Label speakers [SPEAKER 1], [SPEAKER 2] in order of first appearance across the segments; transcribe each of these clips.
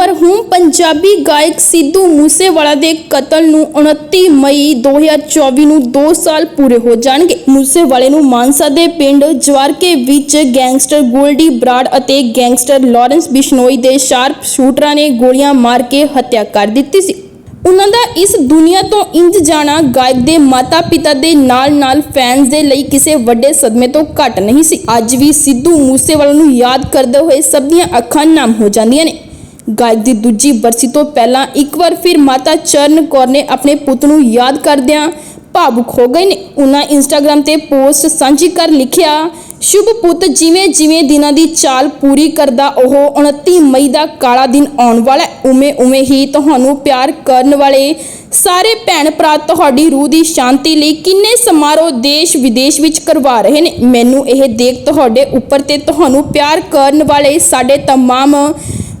[SPEAKER 1] ਮਰਹੂਮ ਪੰਜਾਬੀ ਗਾਇਕ ਸਿੱਧੂ ਮੂਸੇਵਾਲਾ ਦੇ ਕਤਲ ਨੂੰ 29 ਮਈ 2024 ਨੂੰ 2 ਸਾਲ ਪੂਰੇ ਹੋ ਜਾਣਗੇ। ਮੂਸੇਵਾਲੇ ਨੂੰ ਮਾਨਸਾ ਦੇ ਪਿੰਡ ਜਵਾਰਕੇ ਵਿੱਚ ਗੈਂਗਸਟਰ ਗੋਲਡੀ ਬਰਾੜ ਅਤੇ ਗੈਂਗਸਟਰ ਲਾਰੈਂਸ ਬਿਸ਼ਨੋਈ ਦੇ ਸ਼ਾਰਪ ਸ਼ੂਟਰਾਂ ਨੇ ਗੋਲੀਆਂ ਮਾਰ ਕੇ ਹੱਤਿਆ ਕਰ ਦਿੱਤੀ ਸੀ। ਉਹਨਾਂ ਦਾ ਇਸ ਦੁਨੀਆ ਤੋਂ ਇੰਜ ਜਾਣਾ ਗਾਇਕ ਦੇ ਮਾਤਾ-ਪਿਤਾ ਦੇ ਨਾਲ-ਨਾਲ ਫੈਨਸ ਦੇ ਲਈ ਕਿਸੇ ਵੱਡੇ ਸਦਮੇ ਤੋਂ ਘੱਟ ਨਹੀਂ ਸੀ। ਅੱਜ ਵੀ ਸਿੱਧੂ ਮੂਸੇਵਾਲਾ ਨੂੰ ਯਾਦ ਕਰਦੇ ਹੋਏ ਸਭ ਦੀਆਂ ਅੱਖਾਂ ਨਮ ਹੋ ਜਾਂਦੀਆਂ ਨੇ। ਗਾਇਕ ਦੀ ਦੂਜੀ ਬਰਸੀ ਤੋਂ ਪਹਿਲਾਂ ਇੱਕ ਵਾਰ ਫਿਰ ਮਾਤਾ ਚਰਨ ਕੌਰ ਨੇ ਆਪਣੇ ਪੁੱਤ ਨੂੰ ਯਾਦ ਕਰਦਿਆਂ ਭਾਵੁਕ ਹੋ ਗਏ ਨੇ ਉਹਨਾਂ ਇੰਸਟਾਗ੍ਰam ਤੇ ਪੋਸਟ ਸਾਂਝੀ ਕਰ ਲਿਖਿਆ ਸ਼ੁਭ ਪੁੱਤ ਜਿਵੇਂ ਜਿਵੇਂ ਦਿਨਾਂ ਦੀ ਚਾਲ ਪੂਰੀ ਕਰਦਾ ਉਹ 29 ਮਈ ਦਾ ਕਾਲਾ ਦਿਨ ਆਉਣ ਵਾਲਾ ਹੈ ਉਵੇਂ ਉਵੇਂ ਹੀ ਤੁਹਾਨੂੰ ਪਿਆਰ ਕਰਨ ਵਾਲੇ ਸਾਰੇ ਭੈਣ ਭਰਾ ਤੁਹਾਡੀ ਰੂਹ ਦੀ ਸ਼ਾਂਤੀ ਲਈ ਕਿੰਨੇ ਸਮਾਰੋਹ ਦੇਸ਼ ਵਿਦੇਸ਼ ਵਿੱਚ ਕਰਵਾ ਰਹੇ ਨੇ ਮੈਨੂੰ ਇਹ ਦੇਖ ਤੁਹਾਡੇ ਉੱਪਰ ਤੇ ਤੁਹਾਨੂੰ ਪਿਆਰ ਕਰਨ ਵਾਲੇ ਸਾਡੇ तमाम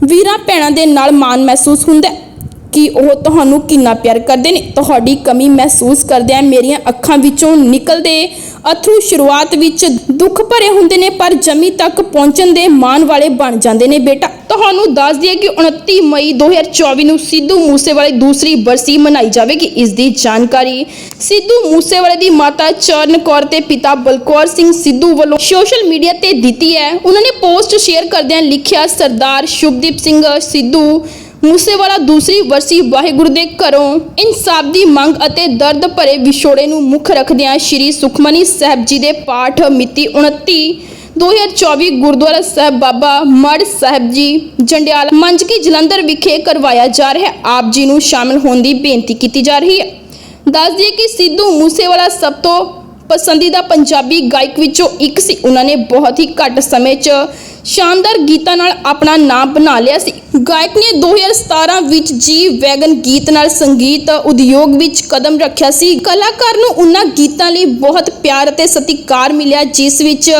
[SPEAKER 1] ਵੀਰਾਂ ਭੈਣਾਂ ਦੇ ਨਾਲ ਮਾਣ ਮਹਿਸੂਸ ਹੁੰਦਾ ਹੈ। ਕਿ ਉਹ ਤੁਹਾਨੂੰ ਕਿੰਨਾ ਪਿਆਰ ਕਰਦੇ ਨੇ। ਤੁਹਾਡੀ ਕਮੀ ਮਹਿਸੂਸ ਕਰਦਿਆਂ ਮੇਰੀਆਂ ਅੱਖਾਂ ਵਿੱਚੋਂ ਨਿਕਲਦੇ ਅਥਰੂ ਸ਼ੁਰੂਆਤ ਵਿੱਚ ਦੁੱਖ ਭਰੇ ਹੁੰਦੇ ਨੇ, ਪਰ ਜਮੀ ਤੱਕ ਪਹੁੰਚਣ ਦੇ ਮਾਣ ਵਾਲੇ ਬਣ ਜਾਂਦੇ ਨੇ ਬੇਟਾ। ਤੁਹਾਨੂੰ ਦੱਸ ਦਈਏ ਕਿ 29 ਮਈ 2024 ਨੂੰ ਸਿੱਧੂ ਮੂਸੇਵਾਲੇ ਦੂਸਰੀ ਬਰਸੀ ਮਨਾਈ ਜਾਵੇਗੀ। ਇਸ ਦੀ ਜਾਣਕਾਰੀ ਸਿੱਧੂ ਮੂਸੇਵਾਲੇ ਦੀ ਮਾਤਾ ਚਰਨ ਕੌਰ ਤੇ ਪਿਤਾ ਬਲਕੌਰ ਸਿੰਘ ਸਿੱਧੂ ਵੱਲੋਂ ਸੋਸ਼ਲ ਮੀਡੀਆ ਤੇ ਦਿੱਤੀ ਹੈ। ਉਹਨਾਂ ਨੇ ਪੋਸਟ ਸ਼ੇਅਰ ਕਰਦਿਆਂ ਲਿਖਿਆ, ਸਰਦਾਰ ਸ਼ੁਭਦੀਪ ਸਿੰਘ ਸਿੱਧੂ ਮੂਸੇਵਾਲਾ ਦੂਸਰੀ ਵਰਸੀ ਵਾਹਿਗੁਰੂ ਦੇ ਘਰੋਂ ਇਨਸਾਫ ਦੀ ਮੰਗ ਅਤੇ ਦਰਦ ਭਰੇ ਵਿਛੋੜੇ ਨੂੰ ਮੁੱਖ ਰੱਖਦਿਆਂ ਸ੍ਰੀ ਸੁਖਮਨੀ ਸਾਹਿਬ ਜੀ ਦੇ ਪਾਠ ਮਿਤੀ 29 2024 ਗੁਰਦੁਆਰਾ ਸਾਹਿਬ ਬਾਬਾ ਮੜ ਸਾਹਿਬ ਜੀ, ਜੰਡਿਆਲਾ ਮੰਜਕੀ ਜਲੰਧਰ ਵਿਖੇ ਕਰਵਾਇਆ ਜਾ ਰਿਹਾ। ਆਪ ਜੀ ਨੂੰ ਸ਼ਾਮਲ ਹੋਣ ਦੀ ਬੇਨਤੀ ਕੀਤੀ ਜਾ ਰਹੀ ਹੈ। ਦੱਸ ਦਈਏ ਕਿ ਸਿੱਧੂ ਮੂਸੇਵਾਲਾ ਸਭ ਤੋਂ ਪਸੰਦੀਦਾ ਪੰਜਾਬੀ ਗਾਇਕ ਵਿੱਚੋਂ ਇੱਕ ਸੀ। ਉਹਨਾਂ ਨੇ ਬਹੁਤ ਹੀ ਘੱਟ ਸਮੇਂ 'ਚ ਸ਼ਾਨਦਾਰ ਗੀਤਾਂ ਨਾਲ ਆਪਣਾ ਨਾਮ ਬਣਾ ਲਿਆ ਸੀ। ਗਾਇਕ ਨੇ 2017 ਵਿੱਚ ਜੀ ਵੈਗਨ ਗੀਤ ਨਾਲ ਸੰਗੀਤ ਉਦਯੋਗ ਵਿੱਚ ਕਦਮ ਰੱਖਿਆ ਸੀ। ਕਲਾਕਾਰ ਨੂੰ ਉਹਨਾਂ ਗੀਤਾਂ ਲਈ ਬਹੁਤ ਪਿਆਰ ਅਤੇ ਸਤਿਕਾਰ ਮਿਲਿਆ, ਜਿਸ ਵਿੱਚ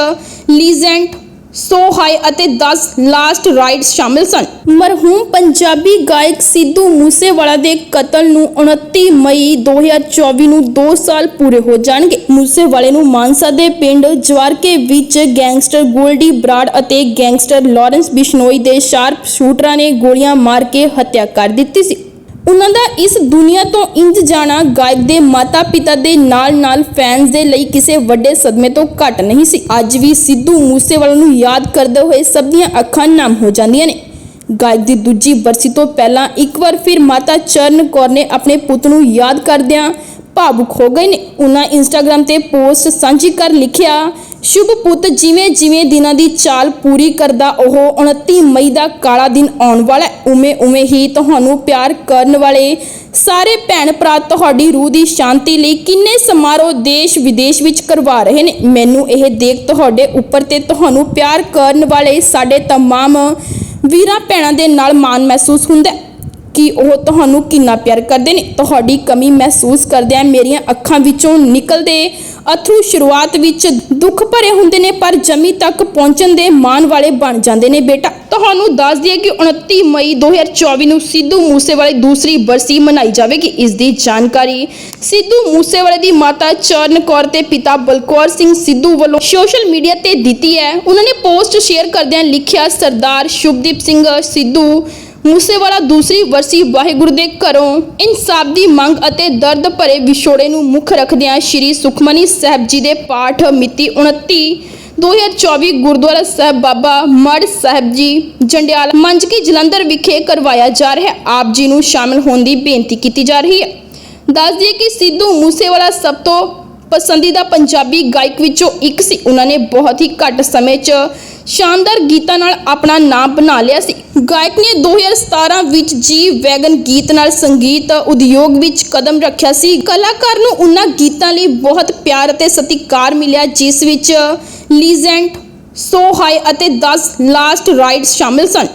[SPEAKER 1] ਲੀਜੈਂਡ ਸੋ ਹਾਈ ਅਤੇ 10 ਲਾਸਟ ਰਾਈਡਸ ਸ਼ਾਮਿਲ ਸਨ। ਮਰਹੂਮ ਪੰਜਾਬੀ ਗਾਇਕ ਸਿੱਧੂ ਮੂਸੇਵਾਲਾ ਦੇ ਕਤਲ ਨੂੰ 29 ਮਈ 2024 ਨੂੰ 2 ਸਾਲ ਪੂਰੇ ਹੋ ਜਾਣਗੇ। ਮੂਸੇਵਾਲੇ ਨੂੰ ਮਾਨਸਾ ਦੇ ਪਿੰਡ ਜਵਾਰਕੇ ਵਿੱਚ ਗੈਂਗਸਟਰ ਗੋਲਡੀ ਬਰਾੜ ਅਤੇ ਗੈਂਗਸਟਰ ਲਾਰੈਂਸ ਬਿਸ਼ਨੋਈ ਦੇ ਸ਼ਾਰਪ ਸ਼ੂਟਰਾਂ ਨੇ ਗੋਲੀਆਂ ਮਾਰ ਕੇ ਹੱਤਿਆ ਕਰ ਦਿੱਤੀ ਸੀ। ਉਹਨਾਂ ਦਾ ਇਸ ਦੁਨੀਆ ਤੋਂ ਇੰਜ ਜਾਣਾ ਗਾਇਕ ਦੇ ਮਾਤਾ-ਪਿਤਾ ਦੇ ਨਾਲ-ਨਾਲ ਫੈਨਸ ਦੇ ਲਈ ਕਿਸੇ ਵੱਡੇ ਸਦਮੇ ਤੋਂ ਘੱਟ ਨਹੀਂ ਸੀ। ਅੱਜ ਵੀ ਸਿੱਧੂ ਮੂਸੇਵਾਲਾ ਨੂੰ ਯਾਦ ਕਰਦੇ ਹੋਏ ਸਭ ਦੀਆਂ ਅੱਖਾਂ ਨਮ ਹੋ ਜਾਂਦੀਆਂ ਨੇ। ਗਾਇਕ ਦੀ ਦੂਜੀ ਬਰਸੀ ਤੋਂ ਪਹਿਲਾਂ ਇੱਕ ਵਾਰ ਫਿਰ ਮਾਤਾ ਚਰਨ ਕੌਰ ਨੇ ਆਪਣੇ ਪੁੱਤ ਨੂੰ ਯਾਦ ਕਰਦਿਆਂ ਭਾਵੁਕ ਹੋ ਗਏ ਨੇ ਉਹਨਾਂ ਇੰਸਟਾਗ੍ਰam ਤੇ ਪੋਸਟ ਸਾਂਝੀ ਕਰ ਲਿਖਿਆ ਸ਼ੁਭ ਪੁੱਤ ਜਿਵੇਂ ਜਿਵੇਂ ਦਿਨਾਂ ਦੀ ਚਾਲ ਪੂਰੀ ਕਰਦਾ ਉਹ 29 ਮਈ ਦਾ ਕਾਲਾ ਦਿਨ ਆਉਣ ਵਾਲਾ ਹੈ ਉਵੇਂ ਉਵੇਂ ਹੀ ਤੁਹਾਨੂੰ ਪਿਆਰ ਕਰਨ ਵਾਲੇ ਸਾਰੇ ਭੈਣ ਭਰਾ ਤੁਹਾਡੀ ਰੂਹ ਦੀ ਸ਼ਾਂਤੀ ਲਈ ਕਿੰਨੇ ਸਮਾਰੋਹ ਦੇਸ਼ ਵਿਦੇਸ਼ ਵਿੱਚ ਕਰਵਾ ਰਹੇ ਨੇ ਮੈਨੂੰ ਇਹ ਦੇਖ ਤੁਹਾਡੇ ਉੱਪਰ ਤੇ ਤੁਹਾਨੂੰ ਪਿਆਰ ਕਰਨ ਵਾਲੇ ਸਾਡੇ तमाम ਵੀਰਾਂ ਭੈਣਾਂ ਦੇ ਨਾਲ ਮਾਣ ਮਹਿਸੂਸ ਹੁੰਦਾ ਹੈ ਕਿ ਉਹ ਤੁਹਾਨੂੰ ਕਿੰਨਾ ਪਿਆਰ ਕਰਦੇ ਨੇ। ਤੁਹਾਡੀ ਕਮੀ ਮਹਿਸੂਸ ਕਰਦਿਆਂ ਮੇਰੀਆਂ ਅੱਖਾਂ ਵਿੱਚੋਂ ਨਿਕਲਦੇ ਅਥਰੂ ਸ਼ੁਰੂਆਤ ਵਿੱਚ ਦੁੱਖ ਭਰੇ ਹੁੰਦੇ ਨੇ, ਪਰ ਜਮੀ ਤੱਕ ਪਹੁੰਚਣ ਦੇ ਮਾਣ ਵਾਲੇ ਬਣ ਜਾਂਦੇ ਨੇ ਬੇਟਾ। ਤੁਹਾਨੂੰ ਦੱਸ ਦਈਏ ਕਿ 29 ਮਈ 2024 ਨੂੰ ਸਿੱਧੂ ਮੂਸੇਵਾਲੇ ਦੂਸਰੀ ਬਰਸੀ ਮਨਾਈ ਜਾਵੇਗੀ। ਇਸ ਦੀ ਜਾਣਕਾਰੀ ਸਿੱਧੂ ਮੂਸੇਵਾਲੇ ਦੀ ਮਾਤਾ ਚਰਨ ਕੌਰ ਤੇ ਪਿਤਾ ਬਲਕੌਰ ਸਿੰਘ ਸਿੱਧੂ ਵੱਲੋਂ ਸੋਸ਼ਲ ਮੀਡੀਆ ਤੇ ਦਿੱਤੀ ਹੈ। ਉਹਨਾਂ ਨੇ ਪੋਸਟ ਸ਼ੇਅਰ ਕਰਦਿਆਂ ਲਿਖਿਆ, ਸਰਦਾਰ ਸ਼ੁਭਦੀਪ ਸਿੰਘ ਸਿੱਧੂ ਮੂਸੇਵਾਲਾ ਦੂਸਰੀ ਵਰਸੀ ਵਾਹਿਗੁਰੂ ਦੇ ਘਰੋਂ ਇਨਸਾਫ ਦੀ ਮੰਗ ਅਤੇ ਦਰਦ ਭਰੇ ਵਿਛੋੜੇ ਨੂੰ ਮੁੱਖ ਰੱਖਦਿਆਂ ਸ੍ਰੀ ਸੁਖਮਨੀ ਸਾਹਿਬ ਜੀ ਦੇ ਪਾਠ ਮਿਤੀ 29 2024 ਗੁਰਦੁਆਰਾ ਸਾਹਿਬ ਬਾਬਾ ਮੜ ਸਾਹਿਬ ਜੀ, ਜੰਡਿਆਲਾ ਮੰਜਕੀ ਜਲੰਧਰ ਵਿਖੇ ਕਰਵਾਇਆ ਜਾ ਰਿਹਾ। ਆਪ ਜੀ ਨੂੰ ਸ਼ਾਮਲ ਹੋਣ ਦੀ ਬੇਨਤੀ ਕੀਤੀ ਜਾ ਰਹੀ ਹੈ। ਦੱਸ ਦਈਏ ਕਿ ਸਿੱਧੂ ਮੂਸੇਵਾਲਾ ਸਭ ਤੋਂ ਪਸੰਦੀਦਾ ਪੰਜਾਬੀ ਗਾਇਕ ਵਿੱਚੋਂ ਇੱਕ ਸੀ। ਉਹਨਾਂ ਨੇ ਬਹੁਤ ਹੀ ਘੱਟ ਸਮੇਂ 'ਚ ਸ਼ਾਨਦਾਰ ਗੀਤਾਂ ਨਾਲ ਆਪਣਾ ਨਾਮ ਬਣਾ ਲਿਆ ਸੀ। ਗਾਇਕ ਨੇ 2017 ਵਿੱਚ ਜੀ ਵੈਗਨ ਗੀਤ ਨਾਲ ਸੰਗੀਤ ਉਦਯੋਗ ਵਿੱਚ ਕਦਮ ਰੱਖਿਆ ਸੀ। ਕਲਾਕਾਰ ਨੂੰ ਉਹਨਾਂ ਗੀਤਾਂ ਲਈ ਬਹੁਤ ਪਿਆਰ ਅਤੇ ਸਤਿਕਾਰ ਮਿਲਿਆ, ਜਿਸ ਵਿੱਚ ਲੀਜੈਂਟ ਸੋ ਹਾਈ ਅਤੇ 10 ਲਾਸਟ ਰਾਈਡਸ ਸ਼ਾਮਿਲ ਸਨ।